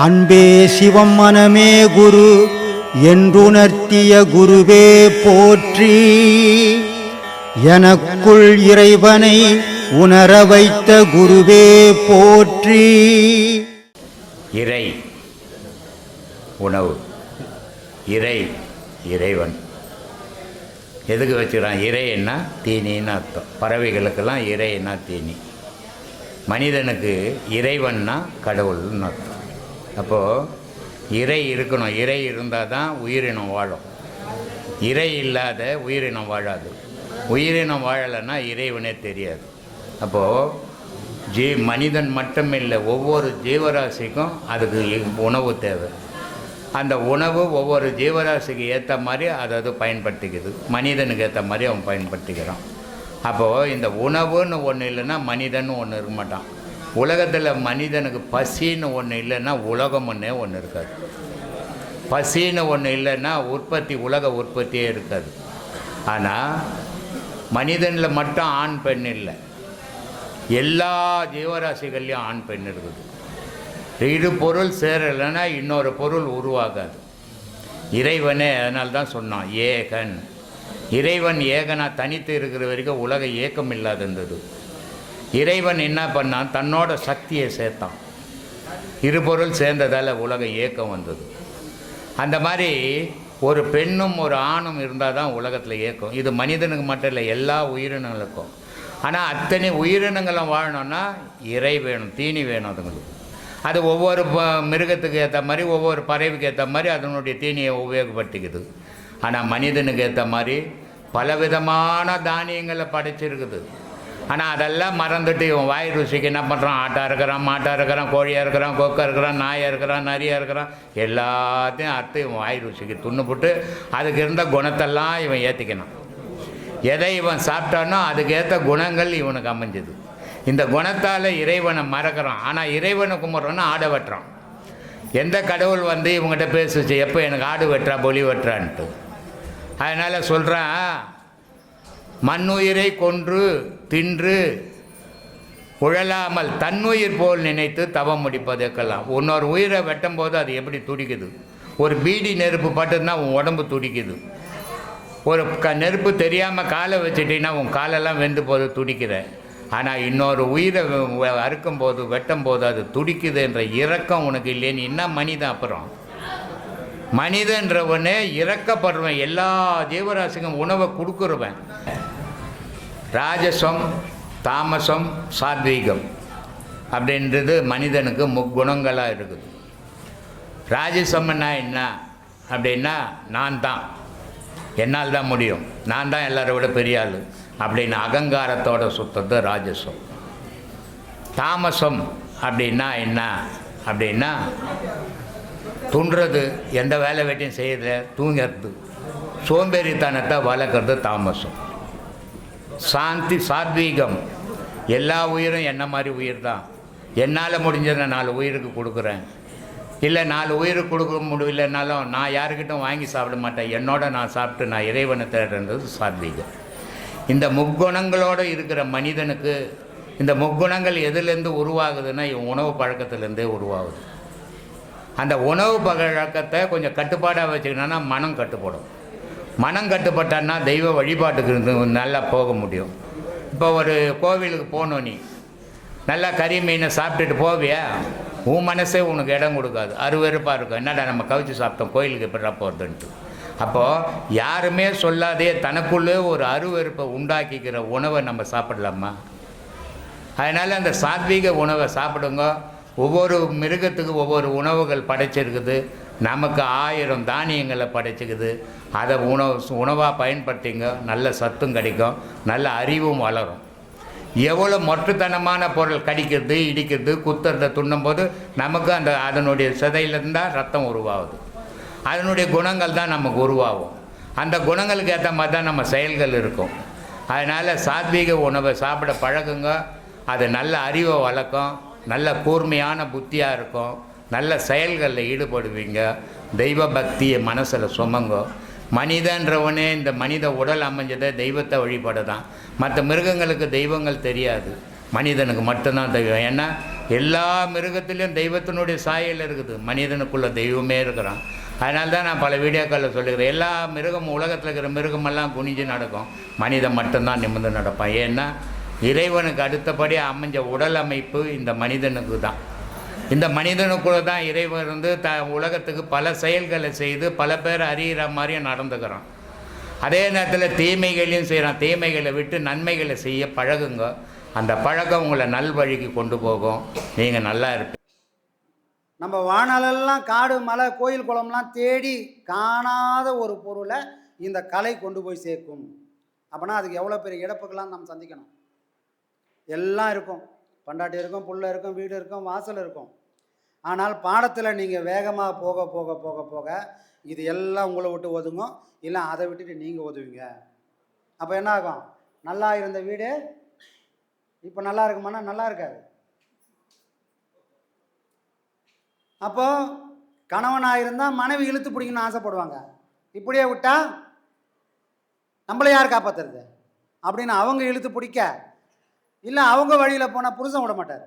அன்பே சிவம் மனமே குரு என்றுணர்த்திய குருவே போற்றி. எனக்குள் இறைவனை உணர வைத்த குருவே போற்றி. இறை உணவு. இறை இறைவன். எதுக்கு வச்சுக்கிறான்? இறைன்னா தீனின்னு அர்த்தம். பறவைகளுக்கெல்லாம் இறைன்னா தீனி. மனிதனுக்கு இறைவன்னா கடவுள்னு அர்த்தம். அப்போது இறை இருக்கணும். இறை இருந்தால் தான் உயிரினம் வாழும். இறை இல்லாத உயிரினம் வாழாது. உயிரினம் வாழலைன்னா இறைவனே தெரியாது. அப்போது ஜீ மனிதன் மட்டும் இல்லை ஒவ்வொரு ஜீவராசிக்கும் அதுக்கு உணவு தேவை. அந்த உணவு ஒவ்வொரு ஜீவராசிக்கு ஏற்ற மாதிரி அதை அது பயன்படுத்திக்குது. மனிதனுக்கு ஏற்ற மாதிரி அவன் பயன்படுத்திக்கிறான். அப்போது இந்த உணவுன்னு ஒன்று இல்லைன்னா மனிதன் ஒன்று இருக்க மாட்டான். உலகத்தில் மனிதனுக்கு பசின்னு ஒன்று இல்லைன்னா உலகம் ஒன்றே ஒன்று இருக்காது. பசின்னு ஒன்று இல்லைன்னா உற்பத்தி உலக உற்பத்தியே இருக்காது. ஆனால் மனிதனில் மட்டும் ஆண் பெண் இல்லை. எல்லா ஜீவராசிகள்லையும் ஆண் பெண் இருக்குது. இரு பொருள் சேரலைன்னா இன்னொரு பொருள் உருவாகாது. இறைவனே அதனால்தான் சொன்னான் ஏகன். இறைவன் ஏகனா தனித்து இருக்கிற வரைக்கும் உலக ஏக்கம் இல்லாதிருந்தது இறைவன் என்ன பண்ணான்? தன்னோட சக்தியை சேர்த்தான். இரு பொருள் சேர்ந்ததால் உலக ஏக்கம் வந்தது. அந்த மாதிரி ஒரு பெண்ணும் ஒரு ஆணும் இருந்தால் தான் உலகத்தில் ஏக்கம் இது மனிதனுக்கு மட்டும் இல்லை எல்லா உயிரினங்களுக்கும். ஆனால் அத்தனை உயிரினங்களும் வாழணும்னா இறை வேணும் தீனி வேணும் அதுங்களுக்கு. அது ஒவ்வொரு ப- மிருகத்துக்கு ஏற்ற மாதிரி ஒவ்வொரு பறவைக்கு ஏற்ற மாதிரி அதனுடைய தீனியை உபயோகப்படுத்திக்குது. ஆனால் மனிதனுக்கு ஏற்ற மாதிரி பலவிதமான தானியங்களை படைச்சிருக்குது. ஆனால் அதெல்லாம் மறந்துட்டு இவன் வாய் ருசிக்கு என்ன பண்ணுறான் ஆட்டாக இருக்கிறான் மாட்டாக இருக்கிறான் கோழியாக இருக்கிறான் கொக்கா இருக்கிறான் நாயாக இருக்கிறான் நரியாக இருக்கிறான். எல்லாத்தையும் அறுத்து இவன் வாய் ருசிக்கு துண்ணுப்புட்டு அதுக்கு இருந்த குணத்தெல்லாம் இவன் ஏற்றிக்கணும் எதை இவன் சாப்பிட்டானோ அதுக்கேற்ற குணங்கள் இவனுக்கு அமைஞ்சது. இந்த குணத்தால் இறைவனை மறக்கிறான். ஆனால் இறைவனை கும்பிட்றோன்னா ஆடை வெட்டுறான். எந்த கடவுள் வந்து இவங்ககிட்ட பேசுச்சு எப்போ எனக்கு ஆடு வெட்டுறா பொலி வெட்டுறான்ட்டு? அதனால் சொல்கிறான் மண்ணுயிரை கொன்று தின்று உழலாமல் தன்னுயிர் போல் நினைத்து தவம் முடிப்பதற்கெல்லாம் இன்னொரு உயிரை வெட்டும் போது அது எப்படி துடிக்குது? ஒரு பீடி நெருப்பு பட்டுன்னா உன் உடம்பு துடிக்குது. ஒரு க நெருப்பு தெரியாமல் காலை வச்சுட்டீங்கன்னா உன் காலெல்லாம் வெந்து போது துடிக்கிற. ஆனால் இன்னொரு உயிரை அறுக்கும் போது வெட்டும் போது அது துடிக்குது என்ற இரக்கம் உனக்கு இல்லைன்னு என்ன மனிதன் அப்புறம்? மனிதன்றவனே இறக்கப்படுறவன் எல்லா ஜீவராசிக்கும் உணவை கொடுக்குறவன். ராஜசம் தாமசம் சாத்வீகம் அப்படின்றது மனிதனுக்கு முக்குணங்களாக இருக்குது. ராஜசம்னா என்ன அப்படின்னா நான் தான். என்னால் தான் முடியும். நான் தான் எல்லாரை விட பெரிய ஆள் அப்படின்னு அகங்காரத்தோட சுத்தது ராஜசம். தாமசம் அப்படின்னா என்ன அப்படின்னா துன்றது எந்த வேலை வெட்டியும் செய்யறது தூங்கிறது. சோம்பேறித்தனத்தை வளர்க்குறது தாமசம். சாந்தி சாத்வீகம். எல்லா உயிரும் என்ன மாதிரி உயிர் தான் என்னால் முடிஞ்சதை நாலு உயிருக்கு கொடுக்குறேன். இல்லை நாலு உயிருக்கு கொடுக்க முடியலனாலும் நான் யாருக்கிட்டும் வாங்கி சாப்பிட மாட்டேன். என்னோட நான் சாப்பிட்டு நான் இறைவனை தேடுறது சாத்வீகம். இந்த முக்குணங்களோடு இருக்கிற மனிதனுக்கு இந்த முக்குணங்கள் எதுலேருந்து உருவாகுதுன்னா இவன் உணவு பழக்கத்துலேருந்தே உருவாகுது. அந்த உணவு பழக்கத்தை கொஞ்சம் கட்டுப்பாடாக வச்சுக்கணுன்னா மனம் கட்டுப்படும். மனம் கட்டுப்பட்டான்னா தெய்வ வழிபாட்டுக்கு நல்லா போக முடியும். இப்போ ஒரு கோவிலுக்கு போகணும் நீ. நல்லா கறி மீனை சாப்பிட்டுட்டு போவியா? உன் மனசே உனக்கு இடம் கொடுக்காது. அருவெருப்பாக இருக்கும். என்னடா நம்ம கவிச்சு சாப்பிட்டோம் கோயிலுக்கு எப்படா போகிறதுன்ட்டு அப்போது யாருமே சொல்லாதே தனக்குள்ளே ஒரு அருவெருப்பை உண்டாக்கிக்கிற உணவை நம்ம சாப்பிடலாமா? அதனால் அந்த சாத்வீக உணவை சாப்பிடுங்க. ஒவ்வொரு மிருகத்துக்கு ஒவ்வொரு உணவுகள் படைச்சிருக்குது. நமக்கு ஆயிரம் தானியங்களை படைச்சிக்குது. அதை உணவு உணவாக பயன்படுத்திங்க. நல்ல சத்தும் கிடைக்கும். நல்ல அறிவும் வளரும். எவ்வளோ மொட்டுத்தனமான பொருள் கடிக்கிறது இடிக்கிறது குத்துறதை துண்ணும் போது நமக்கு அந்த அதனுடைய சிதையிலேருந்து தான் ரத்தம் உருவாகுது. அதனுடைய குணங்கள் தான் நமக்கு உருவாகும். அந்த குணங்களுக்கு ஏற்ற மாதிரி தான் நம்ம செயல்கள் இருக்கும். அதனால் சாத்வீக உணவை சாப்பிட பழகுங்க. அது நல்ல அறிவை வளர்க்கும். நல்ல கூர்மையான புத்தியாக இருக்கும். நல்ல செயல்களில் ஈடுபடுவீங்க. தெய்வ பக்தியை மனசில் சுமங்க. மனிதன்றவனே இந்த மனித உடல் அமைஞ்சதை தெய்வத்தை வழிபட தான் மற்ற மிருகங்களுக்கு தெய்வங்கள் தெரியாது. மனிதனுக்கு மட்டும்தான் தெய்வம். ஏன்னா எல்லா மிருகத்துலேயும் தெய்வத்தினுடைய சாயல் இருக்குது. மனிதனுக்குள்ளே தெய்வமே இருக்கிறான். அதனால தான் நான் பல வீடியோக்களில் சொல்லிக்கிறேன் எல்லா மிருகமும் உலகத்தில் இருக்கிற மிருகமெல்லாம் குனிஞ்சு நடக்கும். மனிதன் மட்டும்தான் நிமிர்ந்து நடப்பான். ஏன்னா இறைவனுக்கு அடுத்தபடி அமைஞ்ச உடல் அமைப்பு இந்த மனிதனுக்கு தான் இந்த மனிதனுக்குள்ள தான் இறைவன் இருந்து த உலகத்துக்கு பல செயல்களை செய்து பல பேர் அறிகிற மாதிரியும் நடந்துக்கிறான். அதே நேரத்தில் தீமைகளையும் செய்கிறான் தீமைகளை விட்டு நன்மைகளை செய்ய பழகுங்க. அந்த பழக்கம் உங்களை நல்வழிக்கு கொண்டு போகும். நீங்கள் நல்லா இருப்பீங்க. நம்ம வானலெல்லாம் காடு மலை கோயில் குளம்லாம் தேடி காணாத ஒரு பொருளை இந்த கலை கொண்டு போய் சேர்க்கும். அப்படின்னா அதுக்கு எவ்வளோ பெரிய இழப்புக்கெல்லாம் நம்ம சந்திக்கணும். எல்லாம் இருக்கும். பண்டாட்டி இருக்கும் புள்ள இருக்கும் வீடு இருக்கும் வாசல் இருக்கும். ஆனால் பாடத்தில் நீங்கள் வேகமாக போக போக போக போக இது எல்லாம் உங்களை விட்டு ஒதுங்கும். இல்லை அதை விட்டுட்டு நீங்கள் ஒதுவீங்க. அப்போ என்ன ஆகும்? நல்லா இருந்த வீடு இப்போ நல்லா இருக்குமானா நல்லா இருக்காது. அப்போ கணவனாக இருந்தால் மனைவி இழுத்து பிடிக்கணும்னு ஆசைப்படுவாங்க. இப்படியே விட்டால் நம்மளை யார் காப்பாத்துறது? அப்படின்னு அவங்க இழுத்து பிடிக்க. இல்லை அவங்க வழியில் போனால் புருஷன் விட மாட்டார்.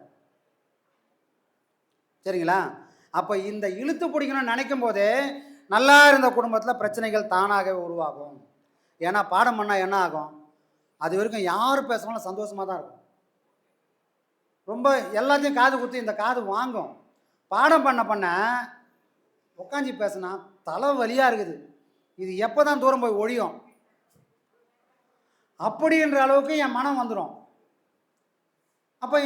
சரிங்களா? அப்போ இந்த இழுத்து பிடிக்கணும்னு நினைக்கும் போதே நல்லா இருந்த குடும்பத்தில் பிரச்சனைகள் தானாகவே உருவாகும். ஏன்னா பாடம் பண்ணால் என்ன ஆகும்? அது வரைக்கும் யார் பேசுனாலும் சந்தோஷமாக தான் இருக்கும். ரொம்ப எல்லாத்தையும் காது குத்தி இந்த காது வாங்கும். பாடம் பண்ண பண்ண உட்காந்து பேசினா தலை வலியாக இருக்குது. இது எப்போ தான் தூரம் போய் ஒழியும்? அப்படின்ற அளவுக்கு என் மனம் வந்துடும் அப்போ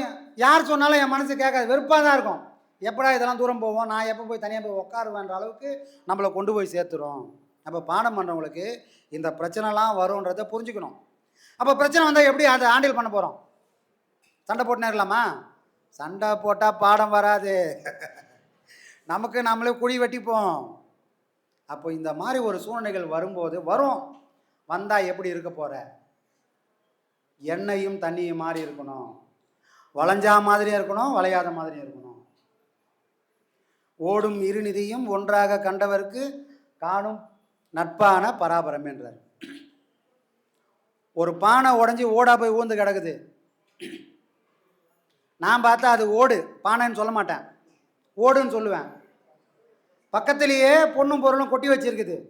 யார் சொன்னாலும் என் மனசு கேட்காது. வெறுப்பாக தான் இருக்கும். எப்படா இதெல்லாம் தூரம் போவோம்? நான் எப்போ போய் தனியாக போய் உட்காருவேன்ற அளவுக்கு நம்மளை கொண்டு போய் சேர்த்துரும். அப்போ பாடம் பண்ணுறவங்களுக்கு இந்த பிரச்சனைலாம் வரும்ன்றத புரிஞ்சுக்கணும். அப்போ பிரச்சனை வந்தால் எப்படி அதை ஹேண்டில் பண்ண போகிறோம் சண்டை போட்டுனே இருக்கலாமா? சண்டை போட்டால் பாடம் வராது. நமக்கு நம்மளே குழி வெட்டிப்போம். அப்போ இந்த மாதிரி ஒரு சூழ்நிலைகள் வரும்போது வரும். வந்தால் எப்படி இருக்க போகிற எண்ணெயும் தண்ணியும் மாதிரி இருக்கணும். வளைஞ்சா மாதிரியும் இருக்கணும் வளையாத மாதிரியும் இருக்கணும். ஓடும் இருநிதியும் ஒன்றாக கண்டவருக்கு காணும் நட்பான பராபரம் என்றார். ஒரு பானை உடஞ்சி ஓடா போய் ஊந்து கிடக்குது. நான் பார்த்தா அது ஓடு பானைன்னு சொல்ல மாட்டேன். ஓடுன்னு சொல்லுவேன். பக்கத்துலேயே பொண்ணும் பொருளும் கொட்டி வச்சிருக்குது.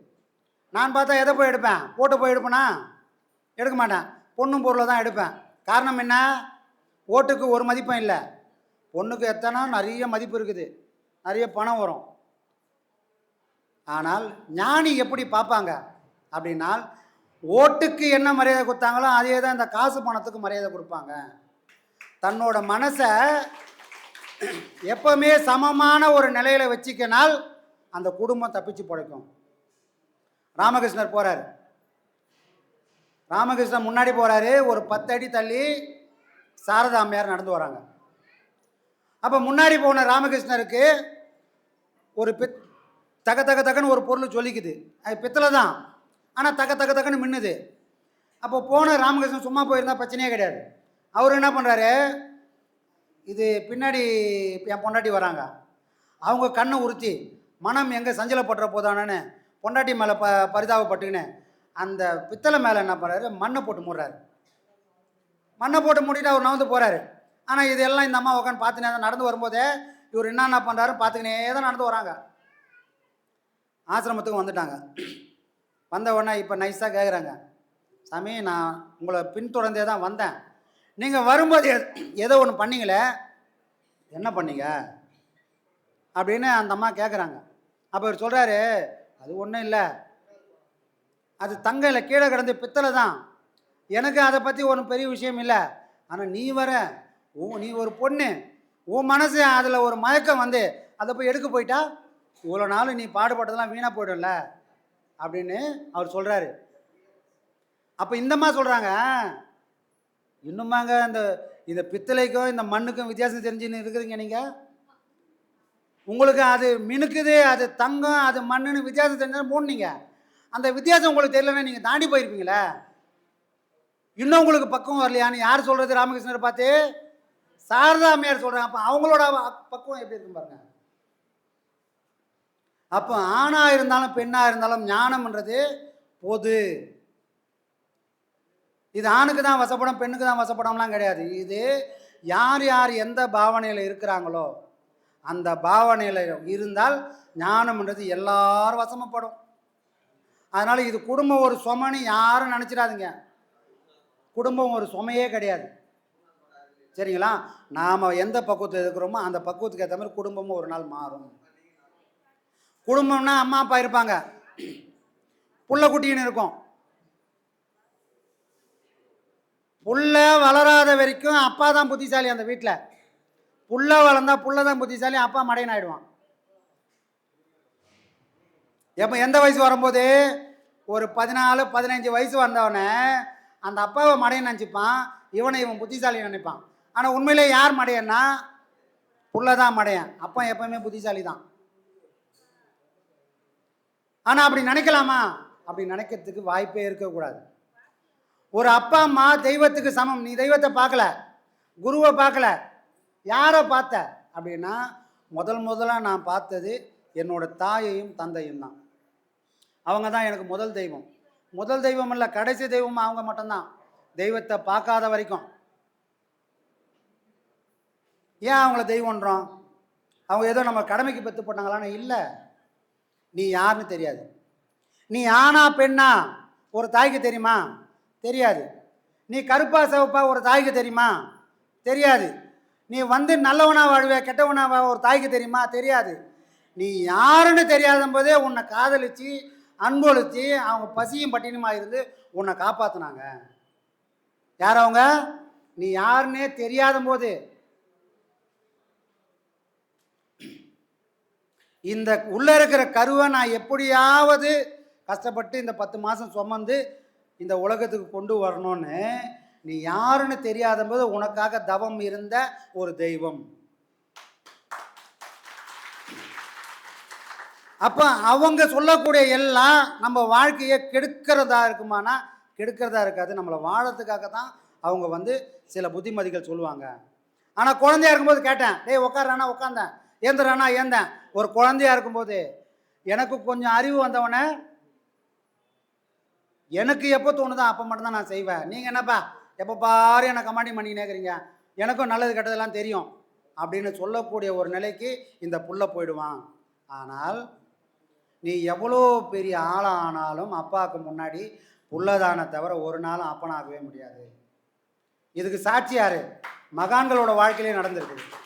நான் பார்த்தா எதை போய் எடுப்பேன்? போட்டு போய் எடுப்பேனா? எடுக்க மாட்டேன். பொண்ணும் பொருளை தான் எடுப்பேன். காரணம் என்ன? ஓட்டுக்கு ஒரு மதிப்பும் இல்லை. பொண்ணுக்கு எத்தனை நிறைய மதிப்பு இருக்குது. நிறைய பணம் வரும். ஆனால் ஞானி எப்படி பார்ப்பாங்க? அப்படின்னால் ஓட்டுக்கு என்ன மரியாதை கொடுத்தாங்களோ அதே தான் இந்த காசு பணத்துக்கு மரியாதை கொடுப்பாங்க. தன்னோட மனசை எப்பவுமே சமமான ஒரு நிலையில் வச்சுக்கனால் அந்த குடும்பம் தப்பிச்சு பிழைக்கும். ராமகிருஷ்ணர் போகிறார் ராமகிருஷ்ணன் முன்னாடி போகிறாரு ஒரு பத்து அடி தள்ளி சாரதா அம்மையார் நடந்து வராங்க. அப்போ முன்னாடி போன ராமகிருஷ்ணருக்கு ஒரு பித் தக தக தகன்னு ஒரு பொருள் சொல்லிக்குது. அது பித்தளை தான். ஆனால் தக தக தகன்னு மின்னுது. அப்போ போன ராமகிருஷ்ணன் சும்மா போயிருந்தால் பிரச்சனையே கிடையாது. அவர் என்ன பண்ணுறாரு இது பின்னாடி என் பொண்டாட்டி வராங்க. அவங்க கண்ணை உறுத்தி மனம் எங்கே சஞ்சலப்படுற போதானன்னு பொண்டாட்டி மேலே ப பரிதாபப்பட்டுக்கின்னு அந்த பித்தளை மேலே என்ன பண்ணுறாரு மண்ணை போட்டு மூடுறாரு. மண்ணை போட்டு மூடிட்டு அவர் நவந்து போகிறாரு ஆனால் இதெல்லாம் இந்த அம்மா உட்காந்து பார்த்துனே நடந்து வரும்போதே இவர் என்னென்ன பண்ணுறாரு பார்த்துக்கினே தான் நடந்து வராங்க. ஆசிரமத்துக்கு வந்துட்டாங்க. வந்த உடனே இப்போ நைஸாக கேட்குறாங்க சாமி நான் உங்களை பின்தொடர்ந்தே தான் வந்தேன். நீங்கள் வரும்போது ஏதோ ஒன்று பண்ணீங்களே? என்ன பண்ணீங்க? அப்படின்னு அந்த அம்மா கேட்குறாங்க அப்போ இவர் சொல்கிறாரு அது ஒன்றும் இல்லை. அது தங்கையில் கீழே கிடந்து பித்தளை தான். எனக்கு அதை பற்றி ஒன்றும் பெரிய விஷயம் இல்லை. ஆனால் நீ வர. ஓ நீ ஒரு பொண்ணு. உன் மனசு அதில் ஒரு மயக்கம் வந்து அதை போய் எடுக்க போயிட்டா இவ்வளோ நாள் நீ பாடுபட்டதெல்லாம் வீணாக போய்டும்ல அப்படின்னு அவர் சொல்கிறாரு அப்போ இந்தம்மா சொல்கிறாங்க இன்னுமாங்க இந்த இந்த பித்தளைக்கும் இந்த மண்ணுக்கும் வித்தியாசம் தெரிஞ்சுன்னு இருக்குதுங்க நீங்கள் உங்களுக்கு அது மினுக்குது அது தங்கம் அது மண்ணுன்னு வித்தியாசம் தெரிஞ்சாலும் போனீங்க அந்த வித்தியாசம் உங்களுக்கு தெரியலன்னா நீங்கள் தாண்டி போயிருப்பீங்களே. இன்னும் உங்களுக்கு பக்கம் வரலையான்னு யார் சொல்கிறது ராமகிருஷ்ணரை பார்த்து? சாரதா அம்மையார் சொல்கிறாங்க அப்போ அவங்களோட பக்குவம் எப்படி இருக்கும் பாருங்க. அப்போ ஆணாக இருந்தாலும் பெண்ணாக இருந்தாலும் ஞானம்ன்றது பொது. இது ஆணுக்கு தான் வசப்படும் பெண்ணுக்கு தான் வசப்படம்லாம் கிடையாது. இது யார் யார் எந்த பாவனையில் இருக்கிறாங்களோ அந்த பாவனையில் இருந்தால் ஞானம்ன்றது எல்லாரும் வசமப்படும் அதனால் இது குடும்பம் ஒரு சுமன்னு யாரும் நினச்சிடாதீங்க. குடும்பம் ஒரு சுமையே கிடையாது. சரிங்களா? நாம் எந்த பக்குவத்தில் இருக்கிறோமோ அந்த பக்குவத்துக்கு ஏற்ற மாதிரி குடும்பமும் ஒரு நாள் மாறும். குடும்பம்னா அம்மா அப்பா இருப்பாங்க. புள்ள குட்டின்னு இருக்கும். புள்ள வளராத வரைக்கும் அப்பா தான் புத்திசாலி அந்த வீட்டில் புள்ள வளர்ந்தா புள்ள தான் புத்திசாலி அப்பா மடையன் ஆயிடுவான். எப்போ எந்த வயசு வரும்போது? ஒரு பதினாலு பதினஞ்சு வயசு வந்தவனே அந்த அப்பாவை மடையன் நினச்சிப்பான் இவனை இவன் புத்திசாலி நினைப்பான். ஆனால் உண்மையிலே யார் மடையன்னா? புள்ள தான் மடையன். அப்பா எப்பவுமே புத்திசாலி தான் ஆனால் அப்படி நினைக்கலாமா? அப்படி நினைக்கிறதுக்கு வாய்ப்பே இருக்கக்கூடாது. ஒரு அப்பா அம்மா தெய்வத்துக்கு சமம். நீ தெய்வத்தை பார்க்கல. குருவை பார்க்கல. யாரை பார்த்த? அப்படின்னா முதல் முதலாக நான் பார்த்தது என்னோட தாயையும் தந்தையும் தான். அவங்க தான் எனக்கு முதல் தெய்வம். முதல் தெய்வம் இல்லை கடைசி தெய்வம் அவங்க மட்டும்தான். தெய்வத்தை பார்க்காத வரைக்கும். ஏன் அவங்கள தெய்வன்றோம் அவங்க ஏதோ நம்ம கடமைக்கு பெற்று போட்டாங்களான்னு இல்லை. நீ யாருன்னு தெரியாது. நீ ஆனா பெண்ணா ஒரு தாய்க்கு தெரியுமா? தெரியாது. நீ கருப்பா சிவப்பா ஒரு தாய்க்கு தெரியுமா? தெரியாது. நீ வந்து நல்லவனா வாழ்வே கெட்டவனாக வா ஒரு தாய்க்கு தெரியுமா? தெரியாது. நீ யாருன்னு தெரியாத போதே உன்னை காதலிச்சு அன்பொழித்து அவங்க பசியும் பட்டினியுமா இருந்து உன்னை காப்பாற்றினாங்க யார் அவங்க? நீ யாருன்னே தெரியாத போது. இந்த உள்ளே இருக்கிற கருவை நான் எப்படியாவது கஷ்டப்பட்டு இந்த பத்து மாதம் சுமந்து இந்த உலகத்துக்கு கொண்டு வரணும்னு நீ யாருன்னு தெரியாத போது உனக்காக தவம் இருந்த ஒரு தெய்வம். அப்போ அவங்க சொல்லக்கூடிய எல்லாம் நம்ம வாழ்க்கையை கெடுக்கிறதா இருக்குமானா கெடுக்கிறதா இருக்காது. நம்மளை வாழறதுக்காக தான் அவங்க வந்து சில புத்திமதிகள் சொல்லுவாங்க. ஆனால் குழந்தையா இருக்கும்போது கேட்டேன் டேய் உட்காரானா உட்காந்தேன் ஏந்துறானா ஏந்தேன். ஒரு குழந்தையா இருக்கும்போது எனக்கு கொஞ்சம் அறிவு வந்தவொடனே எனக்கு எப்போ தோணுதோ அப்போ மட்டும்தான் நான் செய்வேன். நீங்கள் என்னப்பா எப்போ பாரு என்னை கமாண்டிங் பண்ணிக்கினே இருக்கிறீங்க. எனக்கும் நல்லது கெட்டதெல்லாம் தெரியும் அப்படின்னு சொல்லக்கூடிய ஒரு நிலைக்கு இந்த புள்ள போயிடுவான். ஆனால் நீ எவ்வளோ பெரிய ஆளாக ஆனாலும் அப்பாவுக்கு முன்னாடி புள்ளதான தவிர ஒரு நாளும் அப்பனாகவே முடியாது. இதுக்கு சாட்சி யார்? மகான்களோட வாழ்க்கையிலே நடந்திருக்கு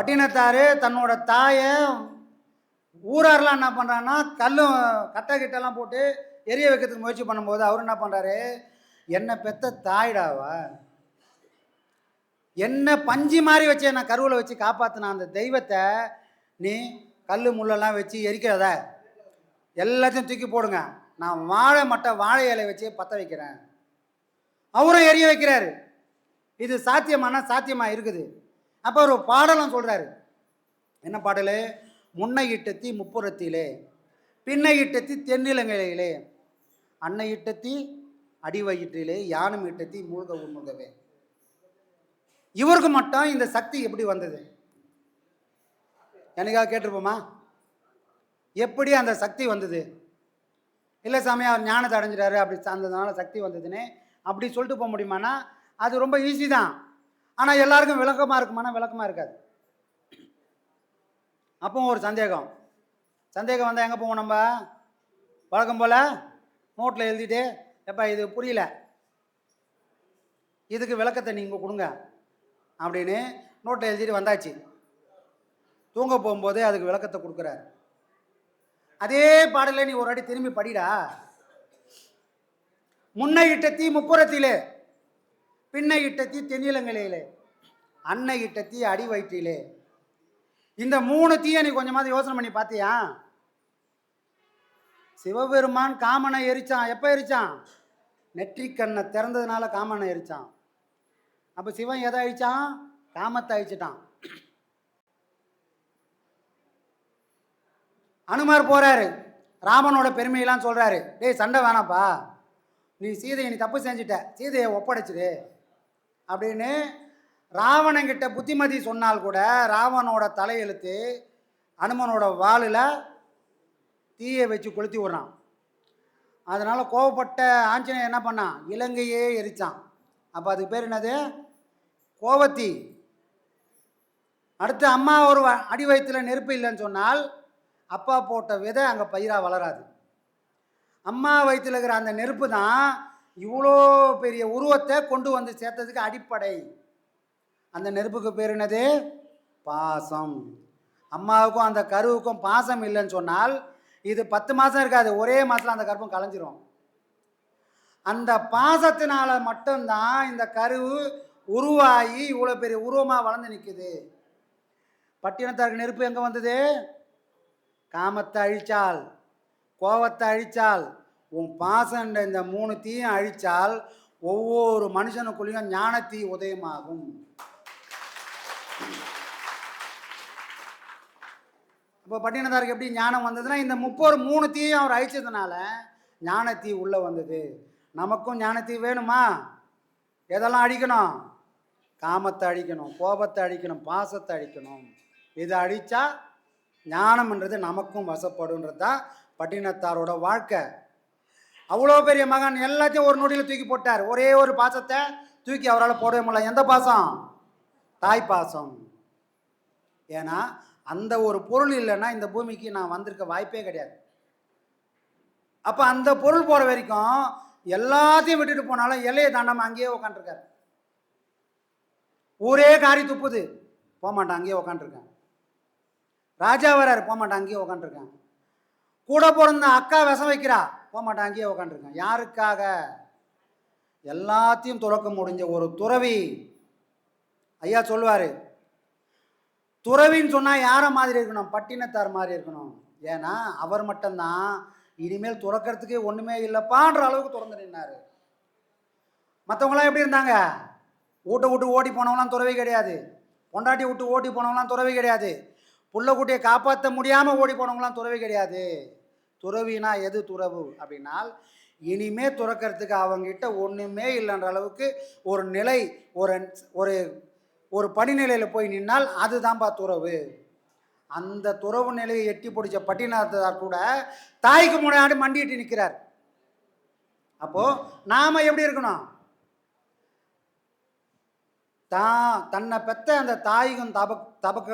பட்டினத்தார் தன்னோட தாயை ஊரார்லாம் என்ன பண்ணுறாங்கன்னா கல்லும் கட்டை கிட்டெல்லாம் போட்டு எரிய வைக்கிறதுக்கு முயற்சி பண்ணும்போது அவர் என்ன பண்ணுறாரு என்னை பெத்த தாயிடாவா என்ன பஞ்சு மாதிரி வச்சு என்னை கருவில் வச்சு காப்பாற்றின அந்த தெய்வத்தை நீ கல் முள்ளெல்லாம் வச்சு எரிக்கிறத எல்லாத்தையும் தூக்கி போடுங்க. நான் வாழை மட்டை வாழை இலை வச்சு பற்ற வைக்கிறேன். அவரும் எரிய வைக்கிறாரு. இது சாத்தியமான சாத்தியமாக இருக்குது. அப்போ ஒரு பாடலும் சொல்கிறாரு என்ன பாடல்? முன்னை இட்டத்தி முப்புறத்திலே பின்னை இட்டத்தி தென்னிலங்கையிலே அன்னை இட்டத்தி அடிவயிற்றிலே யானும் இட்டத்தி மூழ்க உண்முகவே இவருக்கு மட்டும் இந்த சக்தி எப்படி வந்தது? எனக்காக கேட்டிருப்போமா? எப்படி அந்த சக்தி வந்தது? இல்லை சாமி அவர் ஞானத்தை அடைஞ்சிட்டாரு அப்படி அந்ததுனால சக்தி வந்ததுன்னு அப்படி சொல்லிட்டு போக முடியுமானா அது ரொம்ப ஈஸி தான். ஆனால் எல்லாருக்கும் விளக்கமாக இருக்குமானா விளக்கமாக இருக்காது. அப்போ ஒரு சந்தேகம். சந்தேகம் வந்தால் எங்கே போவோம் நம்ம? வழக்கம் போல் நோட்டில் எழுதிட்டு எப்பா இது புரியல. இதுக்கு விளக்கத்தை நீங்கள் கொடுங்க. அப்படின்னு நோட்டில் எழுதிட்டு வந்தாச்சு. தூங்க போகும்போதே அதுக்கு விளக்கத்தை கொடுக்குறாரு. அதே பாடலை நீ ஒரு வாட்டி திரும்பி படிடா. முன்னை இட்ட தீ முப்புறத்திலே பின்னை இட்டத்தி தீ அன்னை இட்ட அடி வயிற்றிலே. இந்த மூணு தீயை நீ கொஞ்சமாவது யோசனை பண்ணி பார்த்தியா சிவபெருமான் காமனை எரிச்சான். எப்போ எரிச்சான்? நெற்றிக்கண்ணை திறந்ததுனால காமனை எரிச்சான். அப்போ சிவன் எதை அழிச்சான்? காமத்தை அழிச்சிட்டான். அனுமார் போறாரு. ராமனோட பெருமையெல்லாம் சொல்றாரு. டேய் சண்டை வேணாப்பா நீ சீதையை நீ தப்பு செஞ்சிட்ட. சீதையை ஒப்படைச்சிடு. அப்படின்னு ராவணங்கிட்ட புத்திமதி சொன்னால் கூட ராவனோட தலையெழுத்து அனுமனோட வாளில் தீயை வச்சு கொளுத்தி விட்றான். அதனால் கோவப்பட்ட ஆஞ்சநேயர் என்ன பண்ணான்? இலங்கையே எரிச்சான். அப்போ அதுக்கு பேர் என்னது? கோவத்தி. அடுத்து அம்மா ஒரு அடி வயிற்றுல நெருப்பு இல்லைன்னு சொன்னால் அப்பா போட்ட விதை அங்கே பயிராக வளராது. அம்மா வயிற்றுல இருக்கிற அந்த நெருப்பு தான் இவ்வளோ பெரிய உருவத்தை கொண்டு வந்து சேர்த்ததுக்கு அடிப்படை. அந்த நெருப்புக்கு பேர் என்னது? பாசம். அம்மாவுக்கும் அந்த கருவுக்கும் பாசம் இல்லைன்னு சொன்னால் இது பத்து மாதம் இருக்காது. ஒரே மாதத்தில் அந்த கருப்பம் கலைஞ்சிரும். அந்த பாசத்தினால மட்டும்தான் இந்த கருவு உருவாகி இவ்வளோ பெரிய உருவமாக வளர்ந்து நிற்குது பட்டினத்தாருக்கு நெருப்பு எங்கே வந்தது? காமத்தை அழிச்சால் கோவத்தை அழிச்சால் உன் பாசன்ற இந்த மூணு தீயும் அழிச்சால் ஒவ்வொரு மனுஷனுக்குள்ளேயும் ஞானத்தீ உதயமாகும். இப்போ பட்டினத்தாருக்கு எப்படி ஞானம் வந்ததுன்னா இந்த முப்பது மூணு தீயும் அவர் அழிச்சதுனால ஞானத்தீ உள்ளே வந்தது. நமக்கும் ஞானத்தீ வேணுமா? எதெல்லாம் அழிக்கணும்? காமத்தை அழிக்கணும் கோபத்தை அழிக்கணும் பாசத்தை அழிக்கணும். இதை அழித்தா ஞானம்ன்றது நமக்கும் வசப்படுன்றது தான் பட்டினத்தாரோட வாழ்க்கை. அவ்வளோ பெரிய மகான் எல்லாத்தையும் ஒரு நொடியில் தூக்கி போட்டார். ஒரே ஒரு பாசத்தை தூக்கி அவரால் போடவே முடியல. எந்த பாசம்? தாய் பாசம். ஏன்னா அந்த ஒரு பொருள் இல்லைன்னா இந்த பூமிக்கு நான் வந்திருக்க வாய்ப்பே கிடையாது. அப்போ அந்த பொருள் போகிற வரைக்கும் எல்லாத்தையும் விட்டுட்டு போனாலும் இலையை தாண்டாமல் அங்கேயே உக்காண்டிருக்காரு ஊரே காரி துப்புது. போகமாட்டான் அங்கேயே உக்காண்டிருக்கேன் ராஜா வராரு போக மாட்டான் அங்கேயே உக்காண்டிருக்கேன் கூட பிறந்த அக்கா விஷம் வைக்கிறா. போக மாட்டான் அங்கேயே உக்காண்டிருக்கேன் யாருக்காக? எல்லாத்தையும் துறக்க முடிஞ்ச ஒரு துறவி. ஐயா சொல்லுவார் துறவின்னு சொன்னால் யாரை மாதிரி இருக்கணும்? பட்டினத்தார் மாதிரி இருக்கணும். ஏன்னா அவர் மட்டும்தான் இனிமேல் துறக்கிறதுக்கே ஒன்றுமே இல்லைப்பான்ற அளவுக்கு திறந்து நின்னார். மற்றவங்களாம் எப்படி இருந்தாங்க? வீட்டை விட்டு ஓடி போனவங்களாம் துறவி கிடையாது. பொண்டாட்டி விட்டு ஓடி போனவங்களாம் துறவி கிடையாது. புள்ள குட்டியை காப்பாற்ற முடியாமல் ஓடி போனவங்களாம் துறவி கிடையாது. துறவினா எது துறவு அப்படின்னால் இனிமே துறக்கிறதுக்கு அவங்ககிட்ட ஒன்றுமே இல்லைன்ற அளவுக்கு ஒரு நிலை ஒரு ஒரு ஒரு படிநிலையில் போய் நின்னால் அதுதான்ப்பா துறவு. அந்த துறவு நிலையை எட்டி பிடிச்ச பட்டினத்தார் கூட தாய்க்கு முன்னாடி மண்டிட்டு நிற்கிறார் அப்போது நாம் எப்படி இருக்கணும்? தான் தன்னை பெத்த அந்த தாய்க்கும் தப தபக்க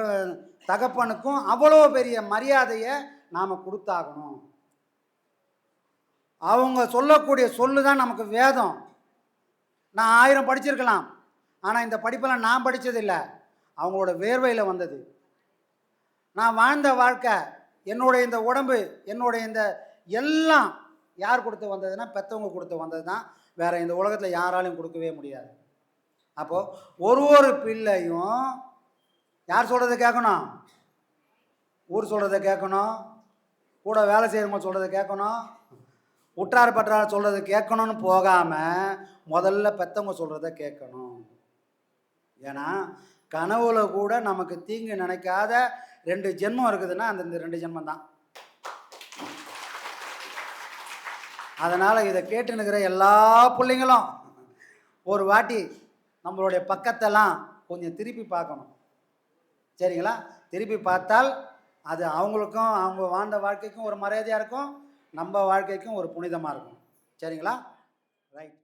தகப்பனுக்கும் அவ்வளோ பெரிய மரியாதையை நாம் கொடுத்தாகணும். அவங்க சொல்லக்கூடிய சொல்லு தான் நமக்கு வேதம். நான் ஆயிரம் படிச்சிருக்கலாம். ஆனால் இந்த படிப்பெல்லாம் நான் படித்ததில்லை அவங்களோட வேர்வையில் வந்தது. நான் வாழ்ந்த வாழ்க்கை என்னுடைய இந்த உடம்பு என்னுடைய இந்த எல்லாம் யார் கொடுத்து வந்ததுன்னா பெற்றவங்க கொடுத்து வந்தது தான் வேறு இந்த உலகத்தில் யாராலையும் கொடுக்கவே முடியாது. அப்போது ஒரு ஒரு பிள்ளையும் யார் சொல்கிறத கேட்கணும்? ஊர் சொல்கிறத கேட்கணும்? கூட வேலை செய்கிறவங்க சொல்கிறத கேட்கணும்? உற்றார் பற்றார் சொல்கிறத கேட்கணும்னு போகாமல் முதல்ல பெற்றவங்க சொல்கிறத கேட்கணும். ஏன்னா கனவுல கூட நமக்கு தீங்கு நினைக்காத ரெண்டு ஜென்மம் இருக்குதுன்னா அந்த இந்த ரெண்டு ஜென்மம் தான். அதனால் இதை கேட்டுனுக்கிற எல்லா பிள்ளைங்களும் ஒரு வாட்டி நம்மளுடைய பக்கத்தெல்லாம் கொஞ்சம் திருப்பி பார்க்கணும். சரிங்களா? திருப்பி பார்த்தால் அது அவங்களுக்கும் அவங்க வாழ்ந்த வாழ்க்கைக்கும் ஒரு மரியாதையாக இருக்கும். நம்ம வாழ்க்கைக்கும் ஒரு புனிதமாக இருக்கும். சரிங்களா? ரைட்